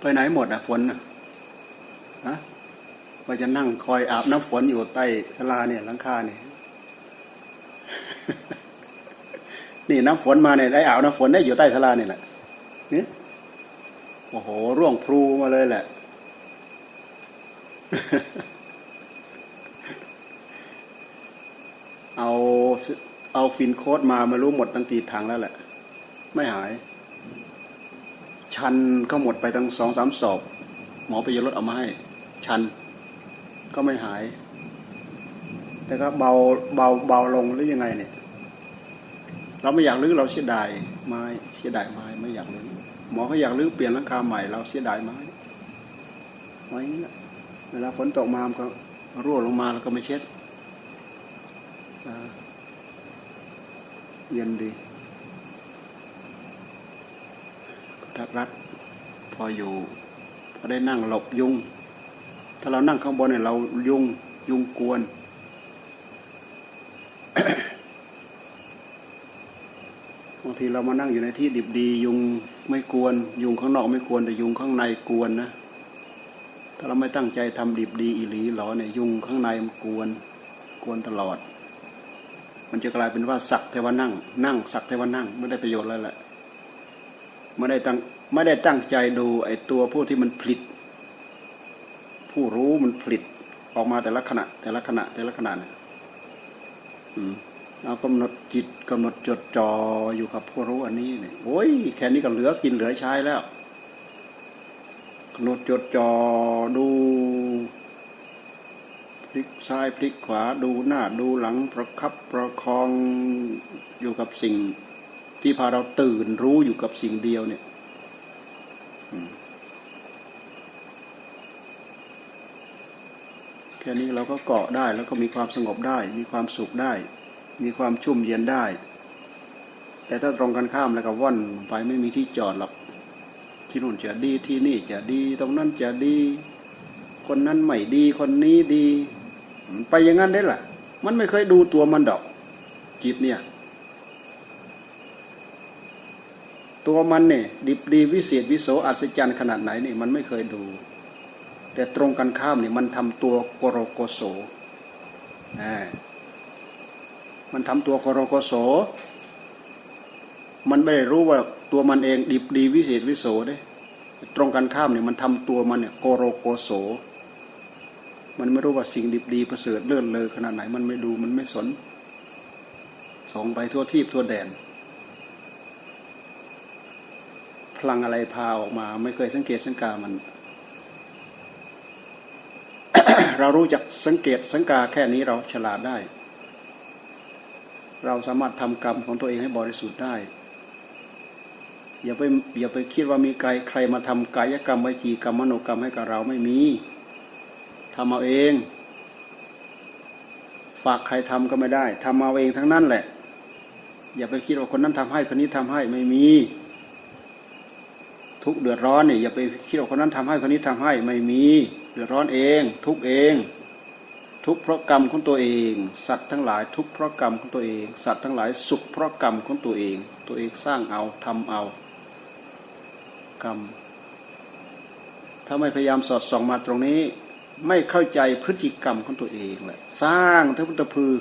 ไปไหนหมดอะฝนน่ะฮะว่าจะนั่งคอยอาบน้ำฝนอยู่ใต้ศาลาเนี่ยหลังคาเนี่ยนี่น้ำฝนมาเนี่ยได้อาบน้ำฝนได้อยู่ใต้ศาลาเนี่ยแหละเนี่ยโอ้โห ร่วงพลูมาเลยแหละ เอาเอาฟินโคดมาไม่รู้หมดตั้งกี่ถังแล้วแหละ ไม่หาย ชันก็หมดไปตั้งสองสามศอกหมอไปยรถเอามาให้ ชันก็ไม่หาย แต่ก็เบาเบาเบาลงหรือยังไงเนี่ย เราไม่อยากรื้อเราเสียดายไม้เสียดายไม้ไม่อยากรื้อหมอเขาอยากรื้อเปลี่ยนหลังคาใหม่เราเสียดายไม้ไว้นี้แหละเวลาฝนตกมามันก็รั่วลงมาแล้วก็ไม่เช็ดเย็นดี ทรัดพออยู่พอได้นั่งหลบยุง ถ้าเรานั่งข้างบนเนี่ยเรายุงยุงกวน บางทีเรามานั่งอยู่ในที่ดิบดียุงไม่กวน ยุงข้างนอกไม่กวนแต่ยุงข้างในกวนนะ ถ้าเราไม่ตั้งใจทำดิบดีอีหลีหรอเนี่ยยุงข้างในมันกวน กวนตลอด มันจะกลายเป็นว่าสักแต่ว่านั่ง นั่งสักแต่ว่านั่งไม่ได้ประโยชน์แล้วแหละไม่ได้ตั้ง ไม่ได้ตั้งใจดูไอ้ตัวผู้ที่มันผลิต ผู้รู้มันผลิตออกมาแต่ละขณะ แต่ละขณะ แต่ละขณะเนี่ยอืมเอากำหนดจิตกำหนดจดจ่ออยู่กับผู้รู้อันนี้เนี่ยโอ้ยแค่นี้ก็เหลือกินเหลือใช้แล้วกำหนดจดจ่อดูพลิกซ้ายพลิกขวาดูหน้าดูหลังประคับประคองอยู่กับสิ่ง ที่พาเราตื่นรู้อยู่กับสิ่งเดียวเนี่ย แค่นี้เราก็เกาะได้แล้วก็มีความสงบได้ มีความสุขได้ มีความชุ่มเย็นได้ แต่ถ้าตรงกันข้ามแล้วก็ว่อนไปไม่มีที่จอดหรอกที่นู่นจะดีที่นี่จะดี ตรงนั้นจะดี คนนั้นไม่ดีคนนี้ดี ไปอย่างนั้นได้ล่ะมันไม่เคยดูตัวมันดอกจิตเนี่ย ตัวมันเนี่ยดิบดีวิเศษวิโสอัศจรรย์ขนาดไหนนี่มันไม่เคยดู แต่ตรงกันข้ามเนี่ยมันทำตัวโกโรโกโสอ่มันทำตัวโกโรโกโส มันไม่ได้รู้ว่าตัวมันเองดิบดีวิเศษวิโสเด้ตรงกันข้ามเนี่ยมันทำตัวมันเนี่ยโกโรโกโส มันไม่รู้ว่าสิ่งดิบดีประเสริฐเลื่อนเลยขนาดไหน มันไม่ดูมันไม่สนส่องไปทั่วทีบทั่วแดน พลังอะไรพาออกมา ไม่เคยสังเกตสังกามัน เรารู้จักสังเกตสังกาแค่นี้เราฉลาดได้ เราสามารถทำกรรมของตัวเองให้บริสุทธิ์ได้ อย่าไปอย่าไปคิดว่ามีใครใครมาทำกายกรรมวิจีกรรมมโนกรรมให้กับเราไม่มีทำเอาเอง ฝากใครทำก็ไม่ได้ทำเอาเองทั้งนั้นแหละ อย่าไปคิดว่าคนนั้นทำให้คนนี้ทำให้ไม่มี ทุกเดือดร้อนเนี่ยอย่าไปคิดว่าคนนั้นทำให้คนนี้ทำให้ไม่มีเดือดร้อนเอง ทุกเอง ทุกเพราะกรรมของตัวเอง สัตว์ทั้งหลาย ทุกเพราะกรรมของตัวเอง สัตว์ทั้งหลายสุขเพราะกรรมของตัวเอง ตัวเองสร้างเอาทำเอา กรรม ถ้าไม่พยายามสอดส่องมาตรงนี้ ไม่เข้าใจพฤติกรรมของตัวเองแหละสร้างทพุทธพือ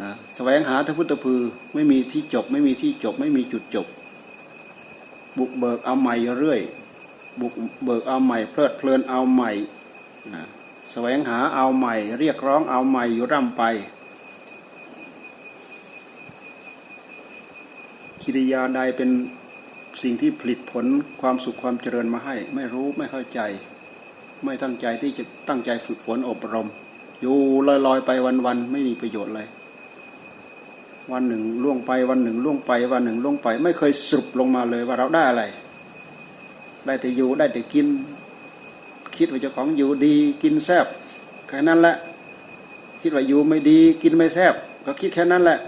นะแสวงหาทพุทธพือไม่มีที่จบ ไม่มีที่จบ ไม่มีจุดจบ บุกเบิกเอาใหม่เรื่อย บุกเบิกเอาใหม่ เพลิดเพลินเอาใหม่แสวงหาเอาใหม่ เรียกร้องเอาใหม่อยู่ร่ำไป กิริยาใดเป็นสิ่งที่ผลิตผลความสุขความเจริญมาให้ ไม่รู้ไม่เข้าใจ ไม่ตั้งใจที่จะตั้งใจฝึกฝนอบรม อยู่ลอยๆไปวันๆไม่มีประโยชน์เลย วันหนึ่งล่วงไปวันหนึ่งล่วงไป วันหนึ่งล่วงไป ไม่เคยสรุปลงมาเลยว่าเราได้อะไร ได้แต่อยู่ได้แต่กิน คิดว่าเจ้าของอยู่ดีกินแซบแค่นั้นแหละ คิดว่าอยู่ไม่ดีกินไม่แซบก็คิดแค่นั้นแหละ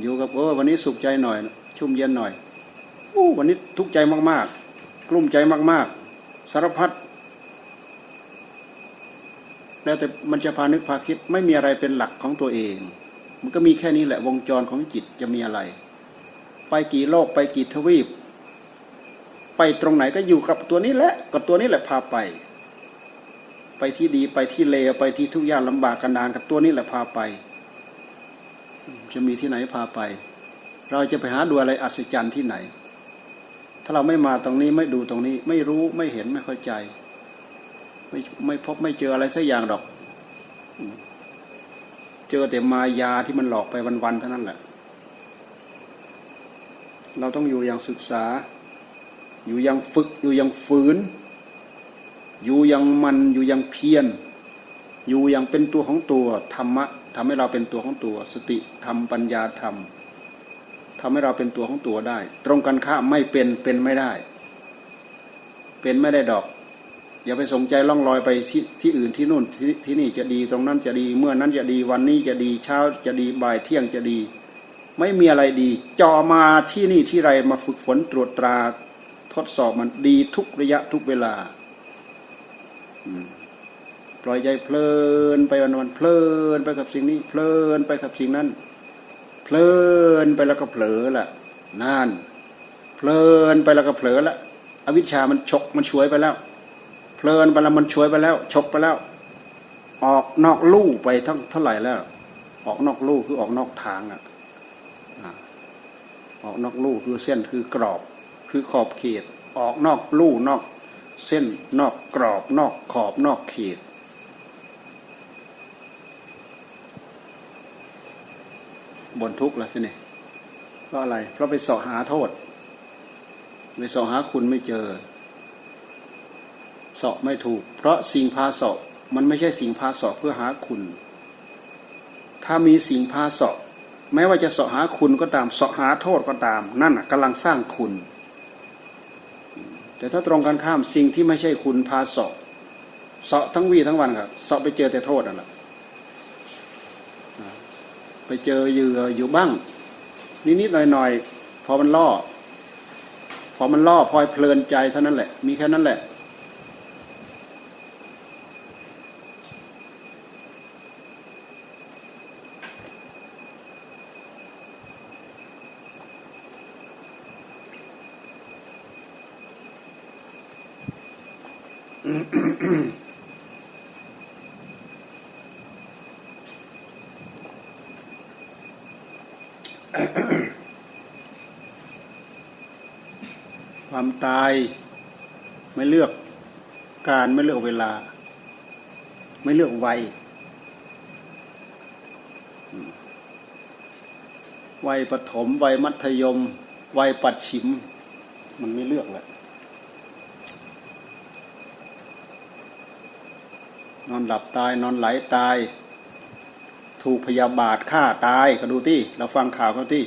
อยู่กับเออวันนี้สุขใจหน่อย ชุ่มเย็นหน่อยอู้วันนี้ทุกข์ใจมากๆ กลุ้มใจมากๆ สารพัด แล้วแต่มันจะพานึกพาคิดไม่มีอะไรเป็นหลักของตัวเอง มันก็มีแค่นี้แหละวงจรของจิตจะมีอะไร ไปกี่โลกไปกี่ทวีป ไปตรงไหนก็อยู่กับตัวนี้แหละกับตัวนี้แหละพาไป ไปที่ดีไปที่เลวไปที่ทุกอย่างลำบากกันดานกับตัวนี้แหละพาไป จะมีที่ไหนพาไป เราจะไปหาดูอะไรอัศจรรย์ที่ไหน ถ้าเราไม่มาตรงนี้ไม่ดูตรงนี้ ไม่รู้ไม่เห็นไม่เข้าใจ ไม่ไม่พบไม่เจออะไรสักอย่างดอก เจอแต่มายาที่มันหลอกไปวันๆเท่านั้นแหละ เราต้องอยู่อย่างศึกษา อยู่อย่างฝึก อยู่อย่างฝืน อยู่อย่างมันอยู่อย่างเพียรอยู่อย่างเป็นตัวของตัวธรรมะทำให้เราเป็นตัวของตัว สติธรรมปัญญาธรรมทำให้เราเป็นตัวของตัวได้ ตรงกันข้ามไม่เป็นเป็นไม่ได้ เป็นไม่ได้ดอก อย่าไปสนใจล่องลอยไปที่ที่อื่นที่นู่นที่ที่นี่จะดีตรงนั้นจะดี เมื่อนั้นจะดีวันนี้จะดีเช้าจะดีบ่ายเที่ยงจะดี ไม่มีอะไรดีจอมาที่นี่ที่ไรมาฝึกฝนตรวจตราทดสอบมันดีทุกระยะทุกเวลาปล่อยใจเพลินไปวันวันเพลินไปกับสิ่งนี้ เพลินไปกับสิ่งนั้น เพลินไปแล้วก็เผลอละนั่นเพลินไปแล้วก็เผลอละอวิชามันฉกมันช่วยไปแล้ว เพลินไปแล้วมันช่วยไปแล้วฉกไปแล้ว ออกนอกลู่ไปทั้งเท่าไหร่แล้ว ออกนอกลู่คือออกนอกทางอะออกนอกลู่คือเส้นคือกรอบ คือขอบเขต ออกนอกลู่นอก เส้นนอกกรอบ นอกขอบนอกเขตบนทุกข์แล้วทีนี่เพราะอะไร เพราะไปสาะหาโทษ ไปสาะหาคุณไม่เจอ เสาะไม่ถูก เพราะสิ่งพาเสาะมันไม่ใช่สิ่งพาเสาะเพื่อหาคุณ ถ้ามีสิ่งพาเสาะแม้ว่าจะเสาะหาคุณก็ตามเสาะหาโทษก็ตาม นั่นน่ะกำลังสร้างคุณ แต่ถ้าตรงกันข้ามสิ่งที่ไม่ใช่คุณพาเสาะเสาะทั้งวีทั้งวันครับเสาะไปเจอแต่โทษนั่นแหละไปเจอเหยื่ออยู่บ้าง นิดๆหน่อยๆพอมันล่อ พอมันล่อพลอยเพลินใจเท่านั้นแหละ มีแค่นั้นแหละ ความตายไม่เลือกการไม่เลือกเวลา ไม่เลือกวัยวัยปฐมวัยมัธยม วัยปัดฉิม มันไม่เลือกแหละ นอนหลับตาย นอนไหลตาย ถูกพยาบาทฆ่าตายก็ดูที่เราฟังข่าวเขาที่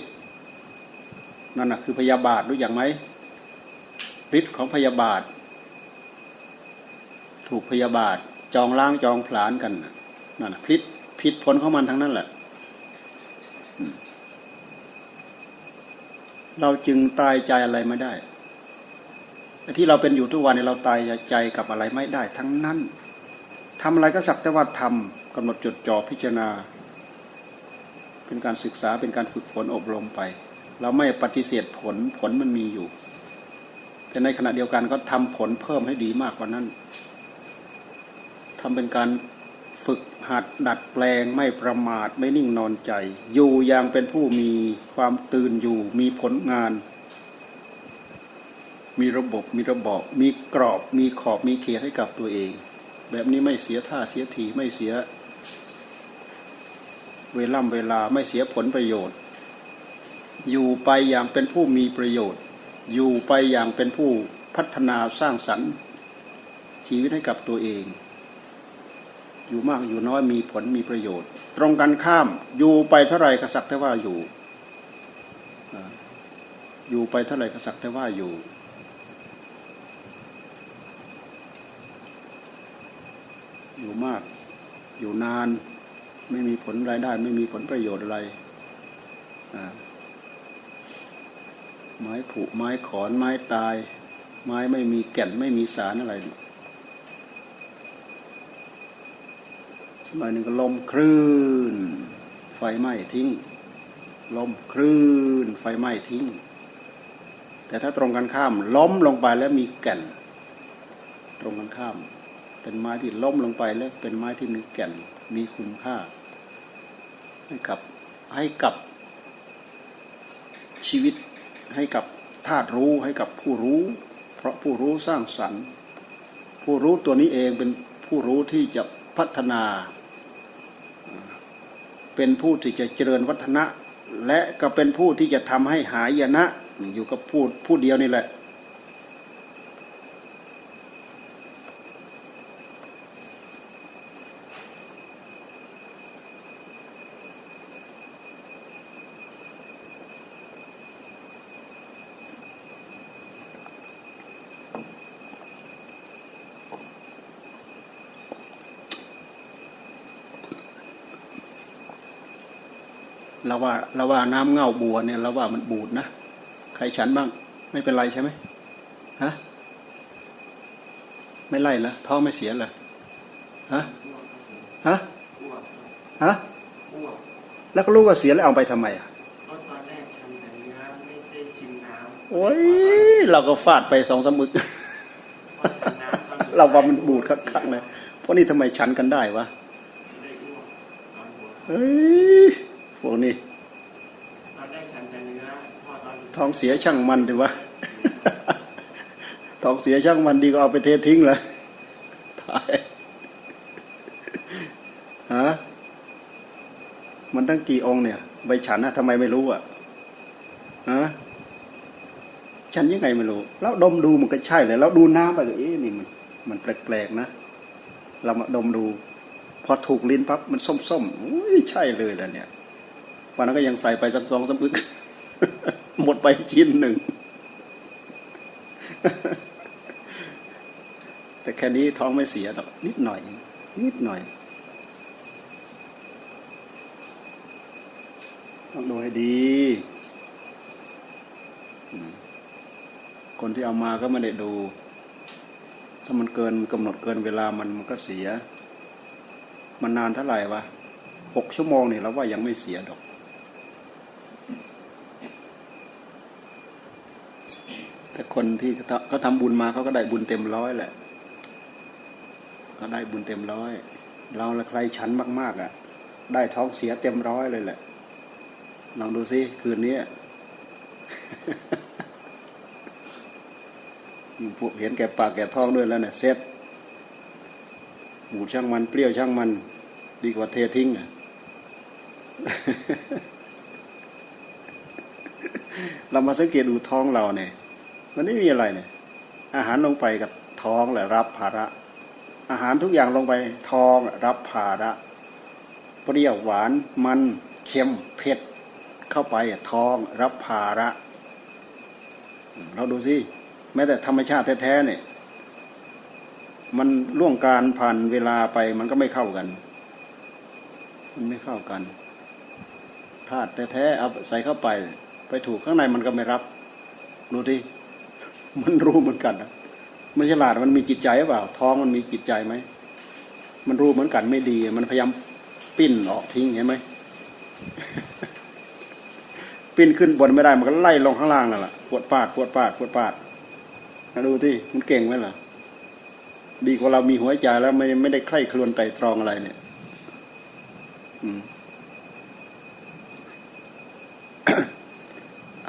นั่นน่ะคือพยาบาทรู้อย่างไหมฤทธิ์ของพยาบาท ถูกพยาบาทจองล้างจองผลาญกันนั่นน่ะพิษพิษผลของมันทั้งนั้นแหละ เราจึงตายใจอะไรไม่ได้ที่เราเป็นอยู่ทุกวันนี้เราตายใจกับอะไรไม่ได้ทั้งนั้น ทำอะไรก็สักแต่ว่าทำกำหนดจดจ่อพิจารณา เป็นการศึกษาเป็นการฝึกฝนอบรมไป เราไม่ปฏิเสธผลผลมันมีอยู่ แต่ในขณะเดียวกันก็ทำผลเพิ่มให้ดีมากกว่านั้นทำเป็นการฝึกหัดดัดแปลงไม่ประมาทไม่นิ่งนอนใจ อยู่อย่างเป็นผู้มีความตื่นอยู่ มีผลงาน มีระบบมีระบอบมีกรอบ มีขอบมีเขตให้กับตัวเอง แบบนี้ไม่เสียท่าเสียทีไม่เสีย เวล่ำเวลาไม่เสียผลประโยชน์ อยู่ไปอย่างเป็นผู้มีประโยชน์ อยู่ไปอย่างเป็นผู้พัฒนาสร้างสรรค์ชีวิตให้กับตัวเอง อยู่มากอยู่น้อยมีผลมีประโยชน์ ตรงกันข้ามอยู่ไปเท่าไรกสักแต่ว่าอยู่ อยู่ไปเท่าไรกสักแต่ว่าอยู่ อยู่มาก อยู่นาน ไม่มีผลรายได้ ไม่มีผลประโยชน์อะไรไม้ผุไม้ขอนไม้ตาย ไม้ไม่มีแก่นไม่มีสารอะไรสมัยหนึ่งก็ลมคลื่น ไฟไหม้ทิ้ง ลมคลื่น ไฟไหม้ทิ้ง แต่ถ้าตรงกันข้าม ล้มลงไปแล้วมีแก่น ตรงกันข้าม เป็นไม้ที่ล้มลงไปแล้วเป็นไม้ที่มีแก่นมีคุณค่า ให้กับให้กับชีวิตให้กับธาตุรู้ให้กับผู้รู้ เพราะผู้รู้สร้างสรรค์ ผู้รู้ตัวนี้เองเป็นผู้รู้ที่จะพัฒนา เป็นผู้ที่จะเจริญวัฒนะ และก็เป็นผู้ที่จะทำให้หายนะ อยู่กับผู้ผู้เดียวนี่แหละ เราว่าเราว่าน้ำเง่าบัวเนี่ยเราว่ามันบูดนะใครฉันบ้าง ไม่เป็นไรใช่ไหมฮะไม่ไล่เหรอท้องไม่เสียเหรอฮะฮะฮะแล้วก็รู้ว่าเสียแล้วเอาไปทำไมอะเพราะตอนแรกฉันแต่เนื้อไม่ได้ชิมน้โอ้ยเราก็ฟาดไปสองสามมึกำเพราะฉันน้ำตอนสุดท้ยเราว่ามันบูดคักๆเลยเพราะนี่ทำไมฉันกันได้วะได้อ้วกตอนหัวเฮ้ย พวกนี้ตอนแรกฉันแต่เนื้อพอตอนท้องเสียช่างมันดีวะท้องเสียช่างมันดีก็เอาไปเททิ้งเลยตายฮะมันตั้งกี่องค์เนี่ย ใบฉันนะทำไมไม่รู้อะฮะฉันยังไงไม่รู้ แล้วดมดูมันก็ใช่เลยแล้วดูน้ำไปก็เอ๊ะนี่มัน มันแปลกๆนะ เรามาดมดู พอถูกลิ้นปั๊บมันส้มๆอุ้ยใช่เลยแหละเนี่ย วันนั้นก็ยังใส่ไปสักสองสามปึกหมดไปชิ้นหนึ่ง แต่แค่นี้ท้องไม่เสียหรอกนิดหน่อย นิดหน่อยต้องดูให้ดี คนที่เอามาก็ไม่ได้ดู ถ้ามันเกินกำหนดเกินเวลามันมันก็เสีย มันนานเท่าไหร่วะหกชั่วโมงนี่เราว่ายังไม่เสียดอก แต่คนที่เขาทำบุญมาเขาก็ได้บุญเต็มร้อยแหละเขาได้บุญเต็มร้อย เราละใครชั้นมาก ๆ อะ ได้ท้องเสียเต็มร้อยเลยแหละลองดูสิคืนนี้พวกเห็นแก่ปากแก่ท้องด้วยแล้วเนี่ยเซ็ตหมูช่างมันเปรี้ยวช่างมัน ดีกว่าเททิ้งอะเรามาสังเกตดูท้องเราเนี่ย มันไม่มีอะไรเนี่ย อาหารลงไปกับท้องแหละรับภาระ อาหารทุกอย่างลงไปท้องรับภาระ เปรี้ยวหวานมันเค็มเผ็ด เข้าไปท้องรับภาระ เราดูสิแม้แต่ธรรมชาติแท้ๆเนี่ยมันล่วงการผ่านเวลาไปมันก็ไม่เข้ากัน มันไม่เข้ากันธาตุแท้ๆเอาใส่เข้าไป ไปถูกข้างในมันก็ไม่รับ ดูดิ มันรู้เหมือนกันนะมันฉลาดมันมีจิตใจหรือเปล่า ท้องมันมีจิตใจไหมมันรู้เหมือนกันไม่ดี มันพยายามปิ้นออกทิ้งเห็นไหมปิ้นขึ้นบนไม่ได้มันก็ไล่ลงข้างล่างนั่นแหละปวดปาดปวดปาดปวดปาดนะดูที่มันเก่งไหมล่ะ ดีกว่าเรามีหัวใจแล้วไม่ไม่ได้ใคร่ครวญไตรตรองอะไรเนี่ย อืม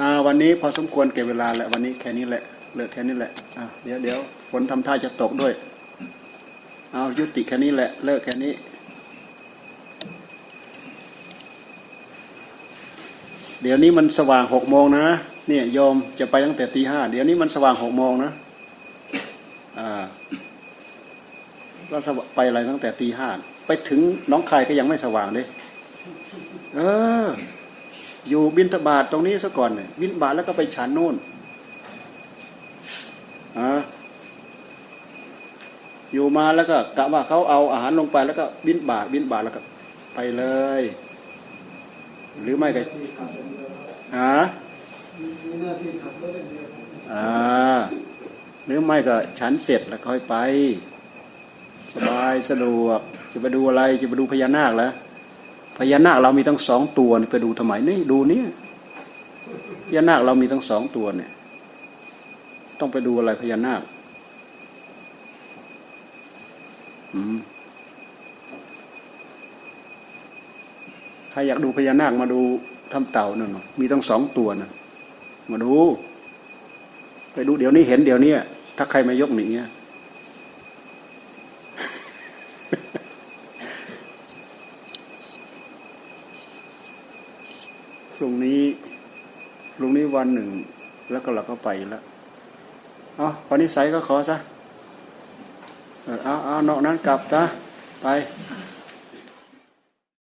อ่า วันนี้พอสมควรเก็บเวลาแล้ววันนี้แค่นี้แหละ เลิกแค่นี้แหละอ่าเดี๋ยวเดี๋ยวฝนทำท่าจะตกด้วย เอายุติแค่นี้แหละ เลิกแค่นี้ เดี๋ยวนี้มันสว่างหกโมงนะเนี่ยโยมจะไปตั้งแต่ตีห้าเดี๋ยวนี้มันสว่างหกโมงนะอ่าก็สว่าไปอะไรตั้งแต่ตีห้าไปถึงน้องคายก็ยังไม่สว่างเลยเออ อยู่บินทบาทตรงนี้ซะก่อนเนี่ยบินบาทแล้วก็ไปฉันโน่นอ่า อยู่มาแล้วก็กะว่าเขาเอาอาหารลงไปแล้วก็บินบาทบินบาทแล้วก็ไปเลย หรือไม่ก็อ่าหน้าที่ขับรถอย่างเดียวอ่าหรือไม่ก็ฉันเสร็จแล้วค่อยไป สบายสะดวกจะไปดูอะไรจะไปดูพญานาคแล้วพญานาคเรามีทั้งสองตัวนี่ไปดูทำไมนี่ดูนี่พญานาคเรามีทั้งสองตัวเนี่ย ต้องไปดูอะไรพญานาค อืม ใครอยากดูพญานาคมาดูถ้ำเต่านั่นน่ะมีตั้งสองตัวนะมาดู ไปดูเดี๋ยวนี้เห็นเดี๋ยวนี้ถ้าใครมายกหนีอะพรุ่งนี้พรุ่งนี้วันหนึ่ง แล้วก็เราก็ไปแล้วเอพอนิสัยก็ขอซะ เออเอาเอานอกนั้นกลับจ้ะไป